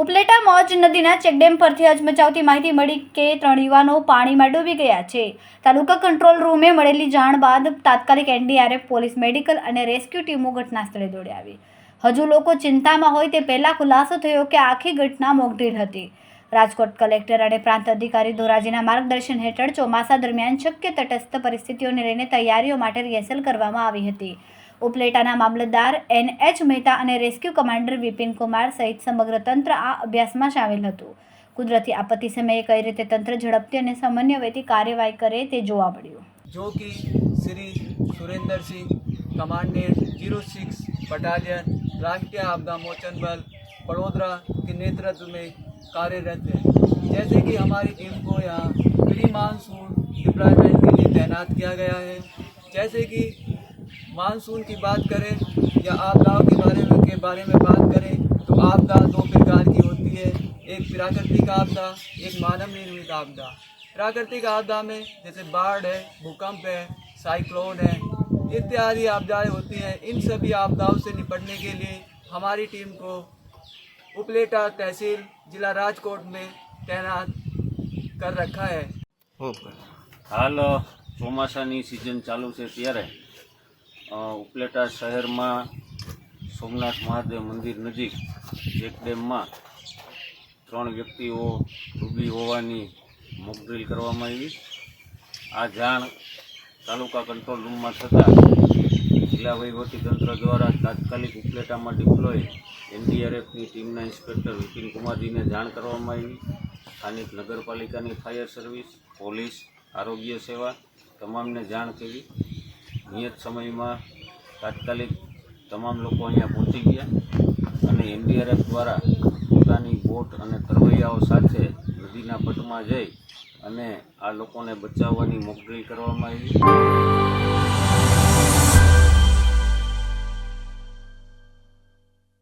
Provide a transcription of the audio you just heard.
ઉપલેટા મોજ નદીના ચેકડેમ પરથી હચમચાવતી માહિતી મળી કે ત્રણ યુવાનો પાણીમાં ડૂબી ગયા છે. તાલુકા કંટ્રોલ રૂમે મળેલી જાણ બાદ તાત્કાલિક એનડીઆરએફ, પોલીસ, મેડિકલ અને રેસ્ક્યુ ટીમો ઘટના સ્થળે દોડી આવી. હજુ લોકો ચિંતામાં હોય તે પહેલા ખુલાસો થયો કે આખી ઘટના મોકઢીર હતી. રાજકોટ કલેક્ટર અને પ્રાંત અધિકારી ધોરાજીના માર્ગદર્શન હેઠળ ચોમાસા દરમિયાન શક્ય તટસ્થ પરિસ્થિતિઓને લઈને તૈયારીઓ માટે રિહર્સલ કરવામાં આવી હતી. ઉપલેટાના મામલતદાર એન એચ મહેતા અને રેસ્ક્યુ કમાન્ડર વિપિન કુમાર સહિત સમગ્ર તંત્ર આ અભ્યાસમાં સામેલ હતું કુદરતી આપત્તિ સમયે કઈ રીતે તંત્ર ઝડપથી અને સમન્વયથી કાર્યવાહી કરે તે જોવા મળ્યું जो कि Shri Surendra Singh commandant zero six battalion राष्ट्रीय आपदा मोचन बल बड़ोदरा के नेतृत्व में कार्यरत है जैसे कि हमारी टीम को यहाँ प्री मानसून डिप्लॉयमेंट के लिए तैनात किया गया है जैसे कि मानसून की बात करें या आपदाओं के बारे में के बारे में बात करें तो आपदा दो प्रकार की होती है एक प्राकृतिक आपदा एक मानव निर्मित आपदा प्राकृतिक आपदा में जैसे बाढ़ है भूकंप है साइक्लोन है इत्यादि आपदाएं होती हैं इन सभी आपदाओं से निपटने के लिए हमारी टीम को उपलेटा तहसील जिला राजकोट में तैनात कर रखा है હાલ ચોમાસાની સિઝન ચાલુ છે ત્યારે અ, ઉપલેટા શહેરમાં સોમનાથ મહાદેવ મંદિર નજીક એક ડેમમાં ત્રણ વ્યક્તિઓ ડૂબી હોવાની મોકડ્રીલ કરવામાં આવી. આ જાણ તાલુકા કંટ્રોલ રૂમમાં થતાં જિલ્લા વહીવટીતંત્ર દ્વારા તાત્કાલિક ઉપલેટામાં ડિપ્લોય એનડીઆરએફની ટીમના ઇન્સ્પેક્ટર વિપિન કુમારજીને જાણ કરવામાં આવી. સ્થાનિક નગરપાલિકાની ફાયર સર્વિસ, પોલીસ, આરોગ્ય સેવા, તમામને જાણ કરી નિયત સમયમાં તાત્કાલિક તમામ લોકો અહીંયા પહોંચી ગયા અને એનડીઆરએફ દ્વારા પોતાની બોટ અને તરવૈયાઓ સાથે નદીના પટમાં જઈ અને આ લોકોને બચાવવાની મોકડ્રીલ કરવામાં આવી.